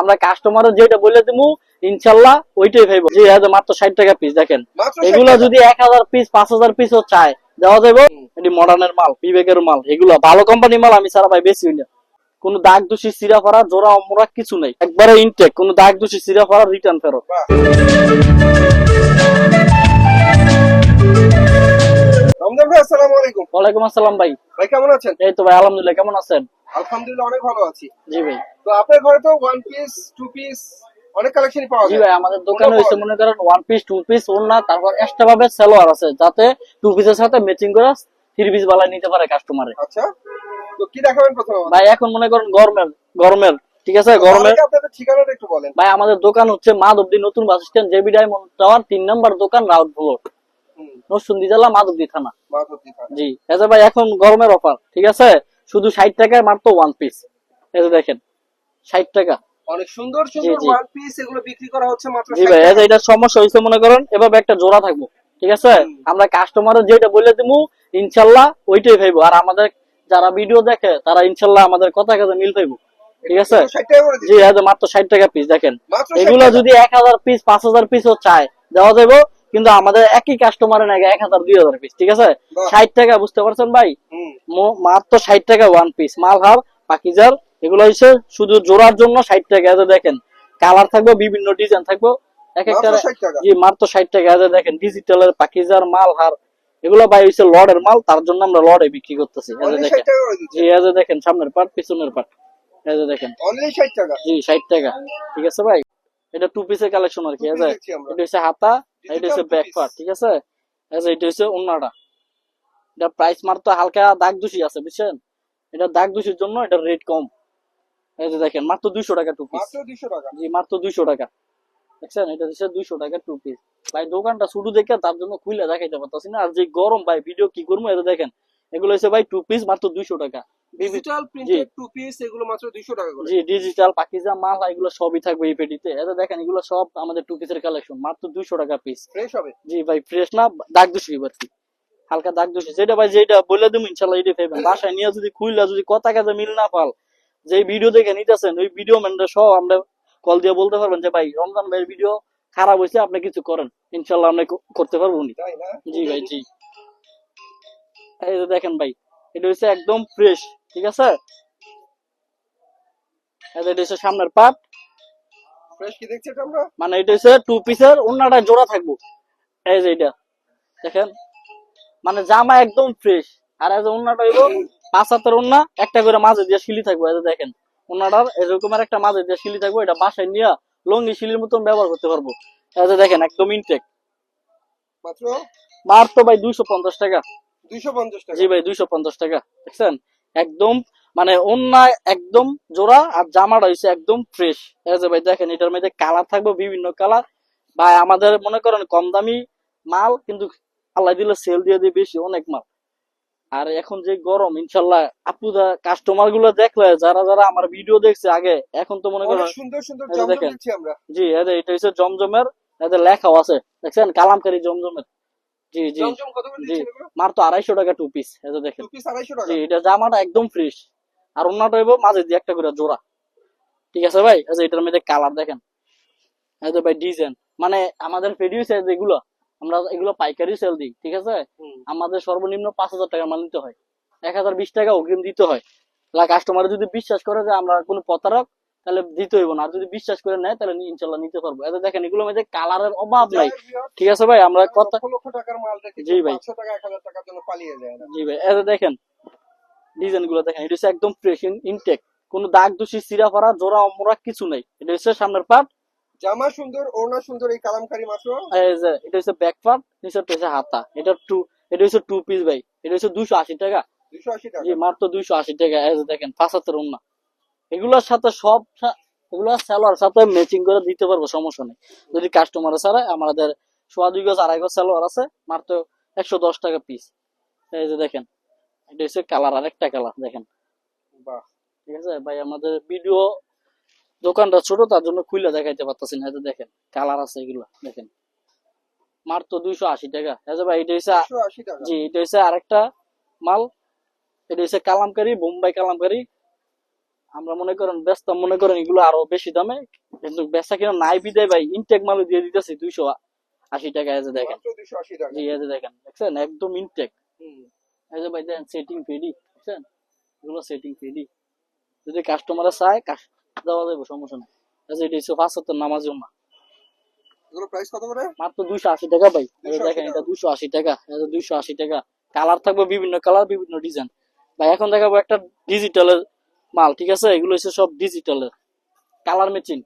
আমরা কাস্টমারের যেটা বলে দিমু ইনশাল্লাহ ওইটাই ভাইব জি হ্যাঁ মাত্র ষাট টাকা পিস দেখেন। এগুলো যদি এক হাজার পিস পাঁচ হাজার পিসও চায় দেওয়া যাবে এটি মডার্নের মাল বিবেকের মাল এগুলো। ভালো কোম্পানি মাল আমি সারা ভাই বেশি না। কোনো দাগ দোষী সিরা ফারা জোড়া অমরা কিছু নেই। একবারে ইনটেক কোনো দাগ দোষী সিরা ফারা রিটার্ন ফেরত। আসসালামু আলাইকুম। ওয়ালাইকুম আসসালাম ভাই। ভাই কেমন আছেন? এই তো ভাই আলহামদুলিল্লাহ কেমন আছেন? আলহামদুলিল্লাহ অনেক ভালো আছি। জি ভাই। তো আপনার ঘরে তো ওয়ান পিস টু পিস অনেক কালেকশনই পাওয়া জি ভাই আমাদের দোকানে পাওয়া মনে করেন ওয়ান পিস টু পিস ওড়না তারপর এক্সট্রা ভাবে সালোয়ার আছে যাতে টু পিসের সাথে ম্যাচিং করে থ্রি পিস বালাই নিতে পারে কাস্টমারে আচ্ছা তো কি দেখাবেন প্রথমে ভাই এখন মনে করেন গরমের গরমের ঠিক আছে ঠিকানাটা একটু বলেন। ভাই আমাদের দোকান হচ্ছে মাধবদী নতুন bus stand JB diamond tower তিন নম্বর দোকান রাউট ফ্লোর হুম, নরসুন্দি জেলা মাধবদী থানা। মাধবদী থানা। জি এতে ভাই এখন গরমের অফার ঠিক আছে? শুধু ষাট টাকায় মাত্র ওয়ান পিস এই দেখেন ষাট টাকা। অনেক সুন্দর সুন্দর ওয়ান পিস এগুলো বিক্রি করা হচ্ছে মাত্র জি ভাই এটা সমস্যা হয়েছে মনে করেন এভাবে একটা জোড়া থাকব ঠিক আছে? আমরা কাস্টমারের যেটা বলে দিবো ইনশাল্লাহ ওইটাই ভাইবো। আর আমাদের যারা ভিডিও দেখে তারা ইনশাল্লাহ আমাদের কথা কাজে মিল পাইবো ঠিক আছে? 60 টাকা করে জি দিচ্ছি। মাত্র ষাট টাকা পিস দেখেন। মাত্র 60 এগুলো যদি এক হাজার পিস পাঁচ হাজার পিসও চায় দেওয়া যাবে কিন্তু আমাদের একই কাস্টমারের নাকি এক হাজার দুই হাজার পিস ঠিক আছে? ষাট টাকা বুঝতে পারছেন ভাই? মাত্র ষাট টাকা ওয়ান পিস মালহার পাকিজার এগুলো হচ্ছে শুধু জোড়ার জন্য ষাট টাকা। দেখেন কালার থাকবে বিভিন্ন ডিজাইন থাকবে। এক একটা 60। জি মাত্র ষাট টাকা। দেখেন ডিজিটালের পাকিজার মালহার এগুলো ভাই হচ্ছে লর্ডের মাল তার জন্য আমরা লর্ডে বিক্রি করতেছি। 60 দেখেন। জি দেখেন সামনের পাট পিছনের এই দেখেন। 60 টাকা। জি ষাট টাকা। ঠিক আছে ভাই? এটা টু পিসের কালেকশন আর কি। এটা হচ্ছে হাতা এটা হচ্ছে ব্যাক পার্ট ঠিক আছে? আচ্ছা এটা হচ্ছে অন্যটা এটা প্রাইস মাত্র হালকা দাগ দুষি আছে বুঝছেন? এটা দাগ দুষির জন্য এটা রেট কম। এই যে দেখেন মাত্র দুইশো টাকা টু পিস মাত্র 200 টাকা। জি মাত্র দুইশো টাকা। দেখছেন? এটা হচ্ছে দুইশো টাকা টু পিস ভাই দোকানটা শুধু দেখে তার জন্য খুলে দেখাইতে পারতাছি না। আর যে গরম ভাই ভিডিও কি করব? এটা দেখেন এগুলো হচ্ছে ভাই টু পিস মাত্র দুইশো টাকা। ডিজিটাল প্রিন্টেড টু পিস এগুলো মাত্র 200 টাকা করে। জি ডিজিটাল পাকিজা মাল এগুলো সবই থাকবে এই পেটিতে। এটা দেখেন এগুলো সব আমাদের টু পিসের কালেকশন মাত্র দুইশো টাকা পিস ফ্রেশ হবে। জি ভাই ফ্রেশ না দাগ দোষী এবার কি? হালকা দাগ দোষী। যেটা ভাই যেটা বলে দেবো ইনশাল্লাহ এটা পাইবেন বাসায় নিয়ে যদি খুললা যদি কথা কাজে মিল না পাল যে ভিডিও দেখে নিতেছেন ওই ভিডিও ম্যানরা সহ আমরা কল দিয়ে বলতে পারবেন যে ভাই রমজান ভাইয়ের ভিডিও খারাপ হয়েছে আপনি কিছু করেন। ইনশাল্লাহ আমরা করতে পারব উনি। তাই না? জি ভাই জি। এই যে দেখেন ভাই এটা হচ্ছে একদম ফ্রেশ ঠিক আছে? এটা হচ্ছে সামনের পাট। ফ্রেশ কি দেখছি এটা আমরা? মানে এটা হচ্ছে টু পিসের অন্যটা জোড়া থাকব। এই যে এটা দেখেন? মানে জামা একদম ফ্রেশ আর এই যে অন্যটা হইব পাঁচ হাতের অন্য একটা করে মাঝে দিয়ে শিলি থাকব এই যে দেখেন। অন্যটার এরকম একটা মাঝে দিয়ে শিলি থাকব এটা বাসায় নিয়ে লঙ্গি শিলির মতন ব্যবহার করতে পারব। এই যে দেখেন একদম ইনটেক মাত্র? মাত্র ভাই দুইশো পঞ্চাশ টাকা। জি ভাই দুইশো পঞ্চাশ টাকা। দেখছেন? একদম মানে অন্য একদম জোড়া আর জামাটা হয়েছে একদম ফ্রেশ এই যে ভাই দেখেন এটার মধ্যে কালার থাকবে বিভিন্ন কালার ভাই আমাদের মনে করেন কম দামি মাল কিন্তু আল্লাহ দিলে সেল দিয়ে দিয়ে বেশি অনেক মাল। আর এখন যে গরম ইনশাল্লাহ আপুদা কাস্টমারগুলো দেখলে যারা যারা আমার ভিডিও দেখছে আগে এখন তো মনে করেন সুন্দর সুন্দর দেখেন। জি এটা হচ্ছে জমজমের এদের লেখাও আছে। দেখছেন? কালামকারী জমজমের। জি জি। জমজম জি। মাত্র টাকা টাকা টু পিস যে দেখেন। Two piece 250 টাকা। জি এটা জামাটা একদম ফ্রেশ আর অন্যটা হইব মাঝে দিয়ে একটা করে জোড়া। ঠিক আছে ভাই? যে এটার মধ্যে কালার দেখেন। এই ভাই ডিজাইন মানে আমাদের ভিডিও সাইজ এগুলো আমরা এগুলো পাইকারি সেল দিই ঠিক আছে? আমাদের সর্বনিম্ন পাঁচ হাজার টাকা মাল নিতে হয়। এক হাজার বিশ টাকা অগ্রিম দিতে হয়। কাস্টমার যদি বিশ্বাস করে যে আমরা কোনো প্রতারক তাহলে দিতে হইব না। আর যদি বিশ্বাস করে নেয় তাহলে ইনশাল্লাহ নিতে পারব। এতে দেখেন এগুলোর মধ্যে কালারের অভাব নাই। ঠিক আছে ভাই আমরা কথা লক্ষ টাকার মাল জি ভাই। 500 টাকা 1000 টাকার জন্য পালিয়ে যায়। জি ভাই এটা দেখেন ডিজাইনগুলো দেখেন এটা হচ্ছে একদম ফ্রেশ ইনটেক কোনো দাগ দোষী সিরা ফারা জোড়া অমরা কিছু নেই। এটা হচ্ছে সামনের পার্ট জামা সুন্দর ওড়না সুন্দর এই কালামকারী মাত্র এটা হচ্ছে ব্যাক পার্ট নিচে হচ্ছে হাতা। এটা টু এটা হচ্ছে টু পিস ভাই। এটা হচ্ছে দুশো আশি টাকা। 280 টাকা। জি মাত্র দুইশো আশি টাকা দেখেন পাঁচ হাতের উন্না এগুলোর সাথে সব এগুলো সালোয়ার সাথে ম্যাচিং করে দিতে পারব সমস্যা নেই। যদি কাস্টমার ছাড়া আমাদের সোয়া দুই গজ আড়াই গজ সালোয়ার আছে মাত্র একশো দশ টাকা পিস এই যে দেখেন এটা হচ্ছে কালার আরেকটা কালার দেখেন। বাহ ঠিক আছে? ভাই আমাদের ভিডিও দোকানটা ছোট তার জন্য খুলে দেখাইতে পারতেছি না। দেখেন কালার আছে এগুলো দেখেন। মাত্র দুইশো আশি টাকা। এই যে ভাই এটা হচ্ছে 280 জি এটা হচ্ছে আরেকটা মাল। এটা হচ্ছে কালামকারি বোম্বাই কালামকারি। আমরা মনে করেন ব্যস্ত মনে করেন এগুলো আরও বেশি দামে কিন্তু বেচা কিনা নাই বিদায় ভাই ইনটেক মাল দিয়ে দিতেছি দুইশো আশি টাকা যে দেখেন। জি যে দেখেন দেখছেন? একদম ইনটেক। এই ভাই দেখেন সেটিং ফ্রি বুঝছেন? এগুলো সেটিং ফ্রি যদি কাস্টমারে চায় দেওয়া যাবে সমস্যা নেই। এই এটা হচ্ছে পাঁচ সত্তর নামাজ উম্মা। এগুলো প্রাইস কত করে? মাত্র দুইশো আশি টাকা ভাই। এই যে 280 দেখেন এটা দুইশো আশি টাকা এটা দুইশো আশি টাকা। কালার থাকবে বিভিন্ন কালার বিভিন্ন ডিজাইন ভাই এখন দেখাবো একটা ডিজিটালের মাল ঠিক আছে? এগুলো হচ্ছে সব ডিজিটালের কালার ম্যাচিং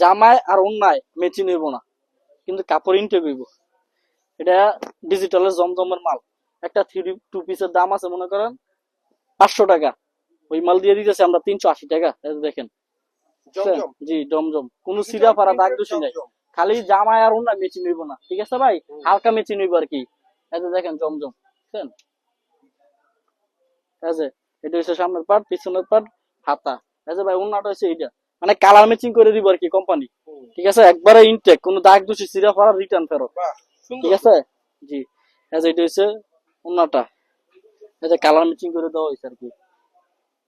জামায় আর অন্যায় মেচিন হইব না। কিন্তু কাপড় ইনটেক হইব। এটা ডিজিটালের জমজমের মাল। একটা থ্রি টু পিসের দাম আছে মনে করেন পাঁচশো টাকা। ওই মাল দিয়ে দিতেছে আমরা তিনশো আশি টাকা দেখেন। জি জমজম। কোনো সিরা ফারা দাগ দোষী নাই। খালি জামায় আর অন্য মেচিন হইব না। ঠিক আছে ভাই? হালকা মেচিন হইব আর কি। এই দেখেন জমজম। বুঝছেন? এটা হচ্ছে সামনের পার্ট পিছনের পার্ট হাতা। যে ভাই অন্যটা হচ্ছে এইটা। মানে কালার ম্যাচিং করে দিব আর কি কোম্পানি ঠিক আছে? একবারে ইনটেক কোনো দাগ দোষী সিরা ফারা রিটার্ন ফেরত। ঠিক আছে? জি। যে এটা হচ্ছে অন্যটা যে কালার ম্যাচিং করে দেওয়া হয়েছে আর কি।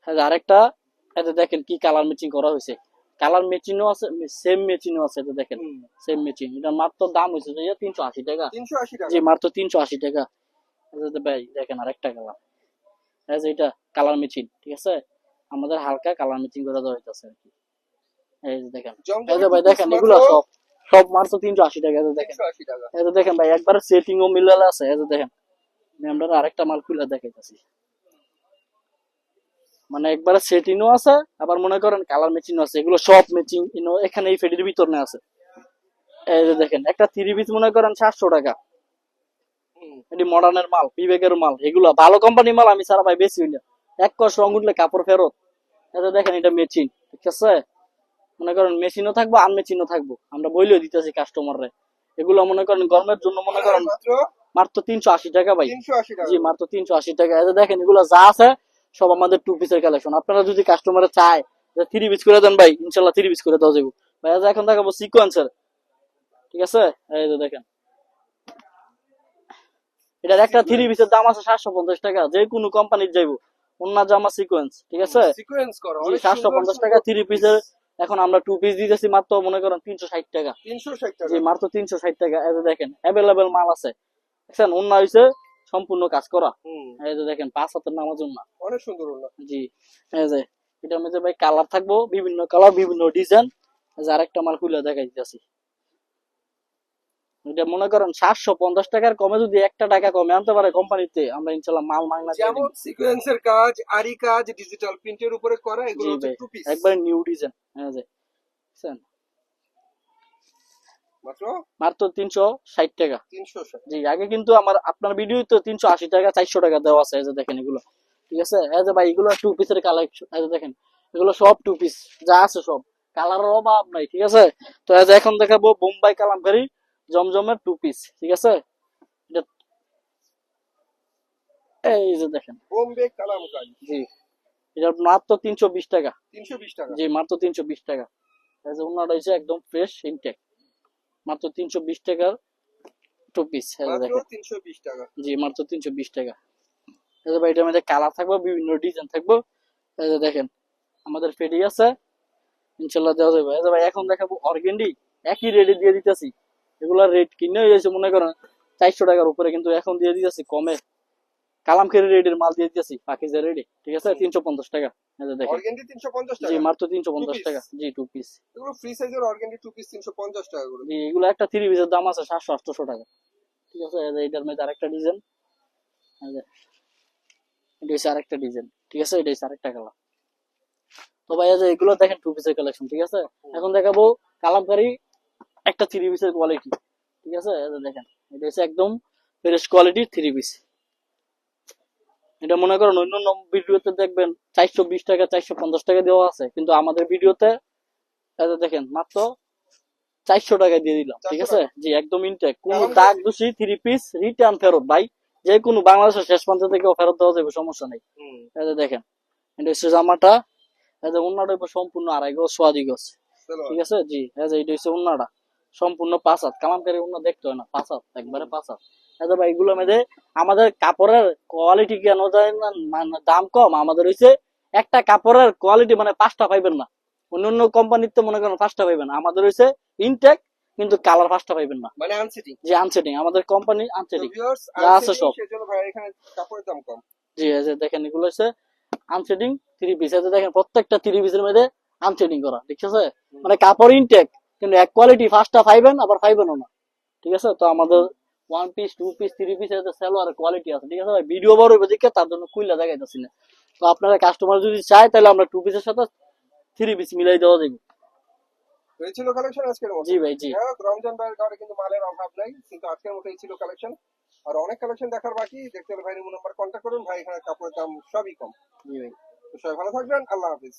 যে আরেকটা এই দেখেন কি কালার ম্যাচিং করা হয়েছে কালার ম্যাচিংও আছে সেম ম্যাচিংও আছে যে দেখেন। সেম ম্যাচিং এটা মাত্র দাম হয়েছে যে তিনশো আশি টাকা। জি মাত্র তিনশো আশি টাকা। ভাই দেখেন আরেকটা কালার এটা কালার ম্যাচিং ঠিক আছে? আমাদের হালকা কালার ম্যাচিং করে দেওয়া হইতেছে আর কি এই যে দেখেন ভাই দেখেন এগুলো সব সব মাত্র তিনশো আশি টাকা এই দেখেন। এই দেখেন ভাই একবার সেটিং ও মিলালে আছে এই যে দেখেন। আমি আমরা আরেকটা মাল খুলে দেখাইতেছি। মানে একবারে সেটিংও আছে আবার মনে করেন কালার ম্যাচিংও আছে। এগুলো সব ম্যাচিং এখানে এই ফেডির ভিতরে আছে। এই যে দেখেন একটা থ্রি পিস মনে করেন সাতশো টাকা। এটি মডার্নের মাল বিবেকের মাল এগুলো। ভালো কোম্পানি মাল আমি সারা ভাই বেশি হইলে এক কষ রং উঠলে কাপড় ফেরত। এটা দেখেন এটা মেচিন ঠিক আছে? মনে করেন মেশিনও থাকব আনমেচিনও থাকব। আমরা বইলেও দিতেছি কাস্টমাররে এগুলো মনে করেন গরমের জন্য মনে করেন মাত্র তিনশো আশি টাকা ভাই। জি মাত্র তিনশো আশি টাকা। যে দেখেন এগুলো যা আছে সব আমাদের টু পিসের কালেকশন আপনারা যদি কাস্টমারে চায় যে থ্রি পিস করে দেন ভাই ইনশাল্লাহ থ্রি পিস করে দেওয়া যাবে। ভাই এখন দেখাবো সিকোয়েন্সের ঠিক আছে? এই যে দেখেন। এটার একটা থ্রি পিসের দাম আছে সাতশো পঞ্চাশ টাকা। যে কোনো কোম্পানির যাইবো। জামা সিকোয়েন্স ঠিক আছে? সিকোয়েন্স করো জি সাতশো পঞ্চাশ টাকা থ্রি পিসের এখন আমরা টু পিস দিতেছি মাত্র মনে করেন তিনশো ষাট টাকা। তিনশো ষাট টাকা। জি মাত্র তিনশো ষাট টাকা। এই যে দেখেন অ্যাভেলেবেল মাল আছে। দেখছেন? অন্য হয়েছে সম্পূর্ণ কাজ করা। এই যে দেখেন পাঁচ হাতের নামাজ অনেক সুন্দর হলো জি এই যে এটার মধ্যে ভাই কালার থাকব বিভিন্ন কালার বিভিন্ন ডিজাইন আরেকটা মাল খুলে দেখাই দিতেছি এটা মনে করেন সাতশো পঞ্চাশ টাকার কমে যদি একটা টাকা কমে আনতে পারে কোম্পানিতে আমরা ইনশাল্লাহ মাল মাংনা যেমন সিকোয়েন্সের কাজ আরি কাজ ডিজিটাল প্রিন্টের উপরে করা এগুলো টু পিস একবারে নিউ ডিজাইন হ্যাঁ যে? মাত্র? তিনশো ষাট টাকা। জি আগে কিন্তু আমার আপনার ভিডিও তো তিনশো আশি টাকা চারশো টাকা দেওয়া আছে এই যে দেখেন এগুলো। ঠিক আছে? এই যে ভাই এগুলো টু পিসের কালেকশন এই যে দেখেন এগুলো সব টু পিস যা আছে সব। কালারের অভাব নাই ঠিক আছে? তো এই যে এখন দেখাবো বোম্বাই কালামকারি জমজমের টু পিস ঠিক আছে? এটা এই যে দেখেন। বোম্বে কালামকারি জি। এটা মাত্র তিনশো বিশ টাকা। তিনশো বিশ টাকা। জি মাত্র তিনশো বিশ টাকা। এই যে একদম ফ্রেশ ইনটেক মাত্র তিনশো বিশ টাকার টু পিস তিনশো বিশ টাকা। জি মাত্র তিনশো বিশ টাকা। এই যে ভাই এটার মধ্যে কালার থাকবে বিভিন্ন ডিজাইন থাকবে। এই যে দেখেন আমাদের ফেডি আছে। ইনশাল্লাহ দেওয়া যাবে। এই যে ভাই এখন দেখাবো অর্গেন্ডি। একই রেটে দিয়ে দিতেছি। এগুলার রেট কিনে হয়েছে মনে করেন চারশো টাকার উপরে কিন্তু এখন দিয়ে দিতেছি কমে। কালামখেরি রেটের মাল দিয়ে দিতেছি পাকিজের রেডি ঠিক আছে? তিনশো পঞ্চাশ টাকা। এই যে দেখেন। অর্গেন্ডি তিনশো পঞ্চাশ জি মাত্র তিনশো পঞ্চাশ টাকা। জি টু পিস এগুলো ফ্রি সাইজের অর্গেন্ডি টু পিস তিনশো পঞ্চাশ টাকা করে। জি এগুলো একটা থ্রি পিসের দাম আছে সাতশো আটশো টাকা। ঠিক আছে? এটার মধ্যে আরেকটা ডিজাইন এটা হচ্ছে আরেকটা ডিজাইন ঠিক আছে? এটা হচ্ছে আরেকটা কালার তো ভাই যে এগুলো দেখেন টু পিসের কালেকশন ঠিক আছে? এখন দেখাবো কালামকারি একটা থ্রি পিসের কোয়ালিটি ঠিক আছে? দেখেন এটা হচ্ছে একদম ফ্রেশ কোয়ালিটির থ্রি পিস এটা মনে করেন অন্য ভিডিওতে দেখবেন চারশো বিশ টাকা চারশো পঞ্চাশ টাকা দেওয়া আছে কিন্তু আমাদের ভিডিওতে যে দেখেন মাত্র চারশো টাকা দিয়ে দিলাম ঠিক আছে? জি একদম ইনটেক কোন দাগ দোষী থ্রি পিস রিটার্ন ফেরত ভাই। যে কোনো বাংলাদেশের শেষ প্রান্ত থেকে ফেরত দেওয়া যাবে সমস্যা নেই। যে দেখেন এটা হচ্ছে জামাটা। যে অন্যটা সম্পূর্ণ আড়াই গজ সোয়াদি গজ ঠিক আছে? জি এটা হচ্ছে অন্যটা সম্পূর্ণ পাঁচ হাত। কালামকারী অন্য দেখতে হয় না পাঁচ হাত একবারে পাঁচ হাত। এই ভাই এগুলো মধ্যে আমাদের কাপড়ের কোয়ালিটি কেন মানে দাম কম। আমাদের হচ্ছে একটা কাপড়ের কোয়ালিটি মানে পাঁচটা পাইবেন না। অন্য অন্য কোম্পানির তো মনে করেন পাঁচটা পাইবেন আমাদের হইছে ইনটেক কিন্তু কালার পাঁচটা পাইবেন না। মানে আনসিটিং যে আনসেটিং আমাদের কোম্পানি আনসেটিং যা আছে সব। সেজন্য ভাই এখানে কাপড়ের দাম কম। জি যে দেখেন এগুলো হচ্ছে আনসেটিং থ্রি পিস আছে দেখেন প্রত্যেকটা থ্রি পিসের মধ্যে আনসেটিং করা। ঠিক আছে মানে কাপড় ইনটেক কিন্তু এক কোয়ালিটি ফার্স্টটা পাইবেন আবার পাইবেনও না। ঠিক আছে? তো আমাদের one piece two piece three piece এর সেলোয়ার কোয়ালিটি আছে ঠিক আছে ভাই? ভিডিও বড় হবে দেখে তার জন্য কুইলা দেখাইতেছি না। তো আপনারা কাস্টমার যদি চায় তাহলে আমরা টু পিসের সাথে থ্রি পিস মিলাই দেওয়া যাবে তো এই ছিল কালেকশন আজকের মতো। জি ভাই জি। হ্যাঁ রমজান ভাইয়ের কিন্তু মালের অভাব নাই কিন্তু আজকের মতো এই ছিল কালেকশন আর অনেক কালেকশন দেখার বাকি দেখতে হলে ভাই নাম্বার কন্ট্যাক্ট করুন ভাই এখানে কাপড়ের দাম সবই কম। জি ভাই। তো সবাই ভালো থাকবেন আল্লাহ হাফিজ।